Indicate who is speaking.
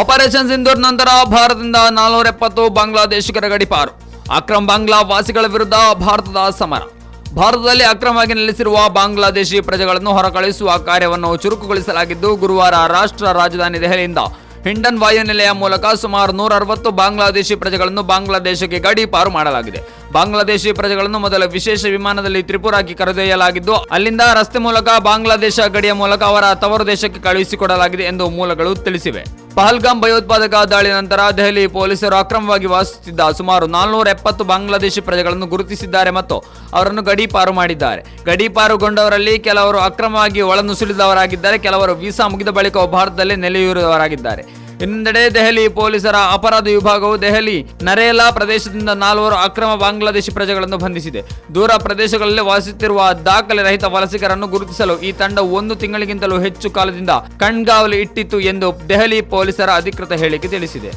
Speaker 1: Operation Sindoor ನಂತರ ಭಾರತದಿಂದ ನಾಲ್ನೂರ ಎಪ್ಪತ್ತು ಬಾಂಗ್ಲಾದೇಶಿಗರ ಗಡಿಪಾರು ಅಕ್ರಮ್ ಬಾಂಗ್ಲಾ ವಾಸಿಗಳ ವಿರುದ್ಧ ಭಾರತದ ಸಮರ. ಭಾರತದಲ್ಲಿ ಅಕ್ರಮವಾಗಿ ನೆಲೆಸಿರುವ ಬಾಂಗ್ಲಾದೇಶಿ ಪ್ರಜೆಗಳನ್ನು ಹೊರಕಳಿಸುವ ಕಾರ್ಯವನ್ನು ಚುರುಕುಗೊಳಿಸಲಾಗಿದ್ದು, ಗುರುವಾರ ರಾಷ್ಟ್ರ ರಾಜಧಾನಿ ದೆಹಲಿಯಿಂದ ಹಿಂಡನ್ ವಾಯುನೆಲೆಯ ಮೂಲಕ ಸುಮಾರು ನೂರ ಅರವತ್ತು ಬಾಂಗ್ಲಾದೇಶಿ ಪ್ರಜೆಗಳನ್ನು ಬಾಂಗ್ಲಾದೇಶಕ್ಕೆ ಗಡೀಪಾರು ಮಾಡಲಾಗಿದೆ. ಬಾಂಗ್ಲಾದೇಶಿ ಪ್ರಜೆಗಳನ್ನು ಮೊದಲ ವಿಶೇಷ ವಿಮಾನದಲ್ಲಿ ತ್ರಿಪುರಾಕ್ಕೆ ಕರೆದೊಯ್ಯಲಾಗಿದ್ದು, ಅಲ್ಲಿಂದ ರಸ್ತೆ ಮೂಲಕ ಬಾಂಗ್ಲಾದೇಶ ಗಡಿಯ ಮೂಲಕ ಅವರ ತವರು ದೇಶಕ್ಕೆ ಕಳುಹಿಸಿಕೊಡಲಾಗಿದೆ ಎಂದು ಮೂಲಗಳು ತಿಳಿಸಿವೆ. ಪಹಲ್ಗಾಮ್ ಭಯೋತ್ಪಾದಕ ದಾಳಿ ನಂತರ ದೆಹಲಿ ಪೊಲೀಸರು ಅಕ್ರಮವಾಗಿ ವಾಸಿಸುತ್ತಿದ್ದ ಸುಮಾರು ನಾಲ್ನೂರ ಎಪ್ಪತ್ತು ಬಾಂಗ್ಲಾದೇಶಿ ಪ್ರಜೆಗಳನ್ನು ಗುರುತಿಸಿದ್ದಾರೆ ಮತ್ತು ಅವರನ್ನು ಗಡೀಪಾರು ಮಾಡಿದ್ದಾರೆ. ಗಡೀಪಾರುಗೊಂಡವರಲ್ಲಿ ಕೆಲವರು ಅಕ್ರಮವಾಗಿ ಒಳನುಸುಳಿದವರಾಗಿದ್ದಾರೆ. ಕೆಲವರು ವೀಸಾ ಮುಗಿದ ಬಳಿಕ ಭಾರತದಲ್ಲಿ ನೆಲೆಯೂರಿದವರಾಗಿದ್ದಾರೆ. ಇನ್ನೊಂದೆಡೆ ದೆಹಲಿ ಪೊಲೀಸರ ಅಪರಾಧ ವಿಭಾಗವು ದೆಹಲಿ, ನರೇಲಾ ಪ್ರದೇಶದಿಂದ ನಾಲ್ವರು ಅಕ್ರಮ ಬಾಂಗ್ಲಾದೇಶಿ ಪ್ರಜೆಗಳನ್ನು ಬಂಧಿಸಿದೆ. ದೂರ ಪ್ರದೇಶಗಳಲ್ಲಿ ವಾಸಿಸುತ್ತಿರುವ ದಾಖಲೆ ರಹಿತ ವಲಸಿಗರನ್ನು ಗುರುತಿಸಲು ಈ ತಂಡ ಒಂದು ತಿಂಗಳಿಗಿಂತಲೂ ಹೆಚ್ಚು ಕಾಲದಿಂದ ಕಣ್ಗಾವಲು ಇಟ್ಟಿತ್ತು ಎಂದು ದೆಹಲಿ ಪೊಲೀಸರ ಅಧಿಕೃತ ಹೇಳಿಕೆ ತಿಳಿಸಿದೆ.